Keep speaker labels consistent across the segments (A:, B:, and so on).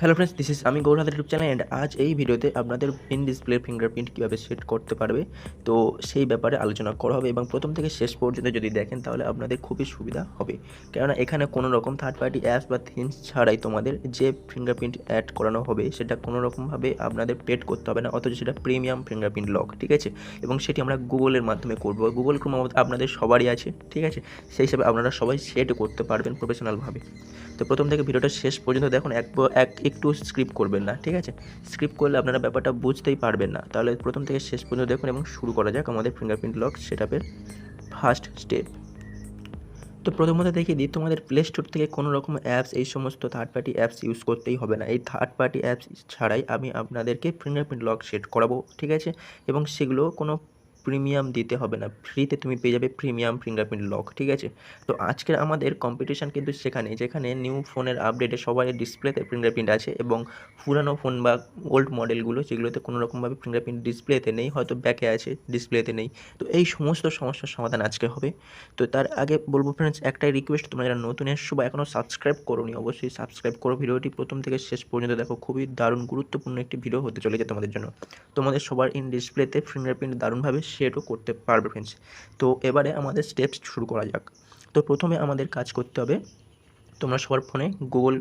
A: Hello friends this is আমি গৌরহাদের YouTube channel and আজ এই ভিডিওতে আপনাদের ইন ডিসপ্লে ফিঙ্গারপ্রিন্ট কীভাবে সেট করতে পারবে? তো সেই ব্যাপারে আলোচনা করা হবে এবং প্রথম থেকে শেষ পর্যন্ত যদি দেখেন তাহলে আপনাদের খুবই সুবিধা হবে। কেননা এখানে কোনো রকম থার্ড পার্টি অ্যাপস বা থিমস ছাড়াই তোমাদের যে ফিঙ্গারপ্রিন্ট অ্যাড করানো হবে, সেটা কোনো রকমভাবে আপনাদের পেড করতে হবে না, অথচ সেটা প্রিমিয়াম ফিঙ্গারপ্রিন্ট লক ঠিক আছে? এবং সেটি আমরা গুগলের মাধ্যমে করব। গুগল ক্রোম আপনাদের সবারই আছে, ঠিক আছে? সেই হিসাবে আপনারা সবাই সেট করতে পারবেন প্রফেশনালভাবে তো প্রথম থেকে ভিডিওটা শেষ পর্যন্ত দেখুন। এক এক একটু স্ক্রিপ্ট করবেন না, ঠিক আছে? স্ক্রিপ্ট করলে আপনারা ব্যাপারটা বুঝতেই পারবেন না। তাহলে প্রথম থেকে শেষ পর্যন্ত দেখুন এবং শুরু করা যাক আমাদের ফিঙ্গারপ্রিন্ট লক সেট আপের ফার্স্ট স্টেপ তো প্রথমত দেখিয়ে দিই, তোমাদের প্লে স্টোর থেকে কোনো রকম অ্যাপস এই সমস্ত থার্ড পার্টি অ্যাপস ইউজ করতেই হবে না। এই থার্ড পার্টি অ্যাপস ছাড়াই আমি আপনাদেরকে ফিঙ্গারপ্রিন্ট লক সেট করাবো, ঠিক আছে? এবং সেগুলো কোনো প্রিমিয়াম দিতে হবে না। ফ্রিতে তুমি পেয়ে যাবে প্রিমিয়াম ফিঙ্গারপ্রিন্ট লক, ঠিক আছে? তো আজকের আমাদের কম্পিটিশান কিন্তু সেখানে, যেখানে নিউ ফোনের আপডেটে সবাই ডিসপ্লেতে ফিঙ্গারপ্রিন্ট আছে এবং পুরানো ফোন বা ওল্ড মডেলগুলো যেগুলোতে কোনো রকমভাবে ফিঙ্গারপ্রিন্ট ডিসপ্লেতে নেই, হয়তো ব্যাকে আছে ডিসপ্লেতে নেই। তো এই সমস্ত সমস্যার সমাধান আজকে হবে। তো তার আগে বলব ফ্রেন্ডস একটাই রিকোয়েস্ট তোমরা যারা নতুন এসছো বা এখনও সাবস্ক্রাইব করোনি, অবশ্যই সাবস্ক্রাইব করো। ভিডিওটি প্রথম থেকে শেষ পর্যন্ত দেখো, খুবই দারুণ, গুরুত্বপূর্ণ একটি ভিডিও হতে চলেছে তোমাদের জন্য। তোমাদের সবার ইন ডিসপ্লেতে ফিঙ্গারপ্রিন্ট দারুণভাবে সেটও করতে পারবে ফ্রেন্ডস তো এবারে আমাদের স্টেপস শুরু করা যাক। তো প্রথমে আমাদের কাজ করতে হবে তোমরা সবার ফোনে গুগল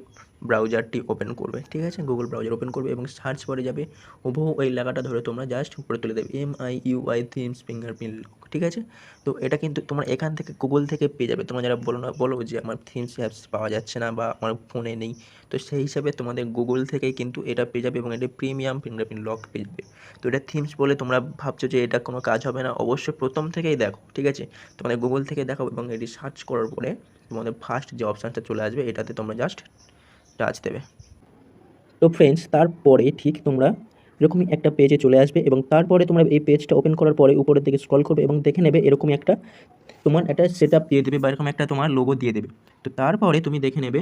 A: ব্রাউজারটি ওপেন করবে, ঠিক আছে? গুগল ব্রাউজার ওপেন করবে এবং সার্চ করে যাবে। হুবহু ওই লেখাটা ধরে তোমরা জাস্ট উপরে তুলে দেবে M I U I themes fingerprint lock ঠিক আছে? তো এটা কিন্তু তোমরা এখান থেকে গুগল থেকে পেয়ে যাবে। তোমরা যারা বলো না, বলো যে আমার থিমস অ্যাপস পাওয়া যাচ্ছে না বা আমার ফোনে নেই। তো সেই হিসাবে তোমাদের গুগল থেকেই কিন্তু এটা পেয়ে যাবে এবং এটা প্রিমিয়াম ফিঙ্গারপ্রিন্ট লক পেয়ে যাবে। তো এটা থিমস বলে তোমরা ভাবছ যে এটা কোনো কাজ হবে না। অবশ্যই প্রথম থেকেই দেখো, ঠিক আছে? তোমাদের গুগল থেকে দেখো এবং এটি সার্চ করার পরে তোমাদের ফার্স্ট যে অপশানটা চলে আসবে, এটাতে তোমরা জাস্ট টাচ দেবে। তো ফ্রেন্ডস তারপরে ঠিক তোমরা এরকমই একটা পেজে চলে আসবে এবং তারপরে তোমরা এই পেজটা ওপেন করার পরে উপরের দিকে স্ক্রল করবে এবং দেখে নেবে এরকমই একটা তোমার একটা সেট দিয়ে দেবে বা এরকম একটা তোমার লোগো দিয়ে দেবে। তো তারপরে তুমি দেখে নেবে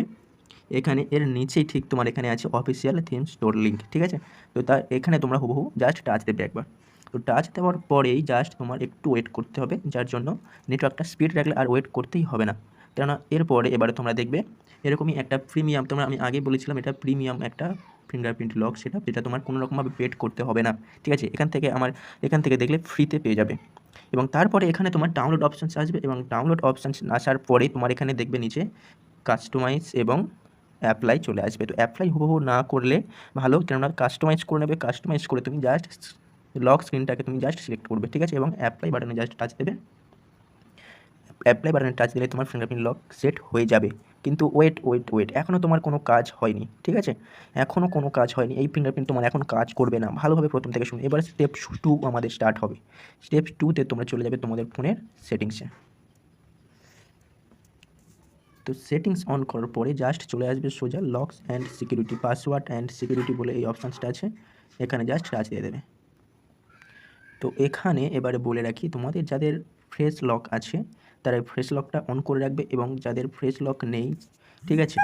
A: এখানে এর নিচেই ঠিক তোমার এখানে আছে অফিসিয়াল থিম স্টোর লিঙ্ক ঠিক আছে? তো তার এখানে তোমরা হুবহু জাস্ট টাচ দেবে একবার। তো টাচ দেওয়ার পরেই জাস্ট তোমার একটু ওয়েট করতে হবে, যার জন্য নেটওয়ার্কটা স্পিড রাখলে আর ওয়েট করতেই হবে না। কেননা এরপরে এবারে তোমরা দেখবে এরকমই একটা প্রিমিয়াম তোমরা আমি আগে বলেছিলাম এটা প্রিমিয়াম একটা ফিঙ্গারপ্রিন্ট লক সেটা যেটা তোমার কোনো রকমভাবে পেড করতে হবে না। ঠিক আছে? এখান থেকে আমার, এখান থেকে দেখলে ফ্রিতে পেয়ে যাবে। এবং তারপরে এখানে তোমার ডাউনলোড অপশানস আসবে এবং ডাউনলোড অপশানস আসার পরে তোমার এখানে দেখবে নিচে কাস্টমাইজ এবং অ্যাপ্লাই চলে আসবে। তো অ্যাপ্লাই হুবহু না করলে ভালো, কেননা কাস্টমাইজ করে নেবে কাস্টমাইজ করে তুমি জাস্ট লক স্ক্রিনটাকে তুমি জাস্ট সিলেক্ট করবে। ঠিক আছে? এবং অ্যাপ্লাই বাটনে জাস্ট টাচ দেবে। অ্যাপ্লাই বাটনে টাচ দিলে তোমার ফিঙ্গারপ্রিন্ট লক সেট হয়ে যাবে। কিন্তু ওয়েট ওয়েট ওয়েট এখনও তোমার কোনো কাজ হয়নি, ঠিক আছে? এখনও কোনো কাজ হয়নি, এই ফিঙ্গারপ্রিন্ট তোমার এখন কাজ করবে না। ভালোভাবে প্রথম থেকে শুনে, এবার স্টেপ টু আমাদের স্টার্ট হবে। স্টেপ টুতে তোমরা চলে যাবে তোমাদের ফোনের সেটিংসে তো সেটিংস অন করার পরে জাস্ট চলে আসবে সোজা locks and security password and security বলে এই অপশানসটা আছে। এখানে জাস্ট টাচ দিয়ে দেবে। তো এখানে এবারে বলে রাখি, তোমাদের যাদের ফ্রেশ লক আছে, তারা ফ্রেশ লকটা অন করে রাখবে এবং যাদের ফ্রেশ লক নেই, ঠিক আছে?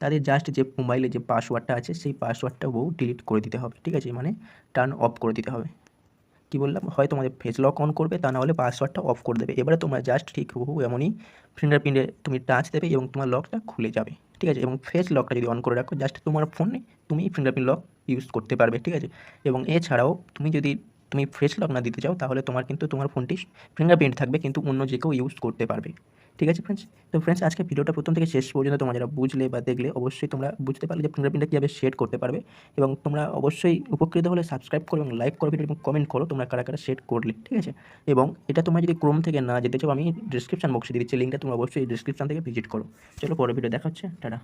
A: তাদের জাস্ট যে মোবাইলে যে পাসওয়ার্ডটা আছে, সেই পাসওয়ার্ডটা বউ ডিলিট করে দিতে হবে, ঠিক আছে? মানে টার্ন অফ করে দিতে হবে। কী বললাম? হয় তোমাদের ফেস লক অন করবে, তা না হলে পাসওয়ার্ডটা অফ করে দেবে। এবারে তোমরা জাস্ট ঠিক হবু এমনই ফিঙ্গারপ্রিন্টে তুমি টাচ দেবে এবং তোমার লকটা খুলে যাবে, ঠিক আছে? এবং ফেস লকটা যদি অন করে রাখো জাস্ট তোমার ফোনে তুমি ফিঙ্গারপ্রিন্ট লক ইউজ করতে পারবে, ঠিক আছে? এবং এছাড়াও তুমি যদি তুমি ফেস লক না দিতে চাও, তাহলে তোমার কিন্তু তোমার ফোনটি ফিঙ্গারপ্রিন্ট থাকবে, কিন্তু অন্য যে কেউ ইউজ করতে পারবে। ঠিক আছে ফ্রেন্ডস তো ফ্রেন্ডস আজকে ভিডিওটা প্রথম থেকে শেষ পর্যন্ত তোমরা যারা বুঝলে বা দেখলে, অবশ্যই তোমরা বুঝতে পারলে যে ফিঙ্গারপ্রিন্টটা কীভাবে সেট করতে পারবে এবং তোমরা অবশ্যই উপকৃত হলে সাবস্ক্রাইব করো এবং লাইক করো ভিডিও এবং কমেন্ট করো তোমরা কারা কারা সেট করলে। ঠিক আছে? এবং এটা তোমরা যদি ক্রোম থেকে না যেতে চাও, আমি ডিসক্রিপশন বক্সে দিচ্ছি লিঙ্কটা তোমরা অবশ্যই ডিসক্রিপশন থেকে ভিজিট করো। চলো পরে ভিডিও দেখা হচ্ছে, টাটা।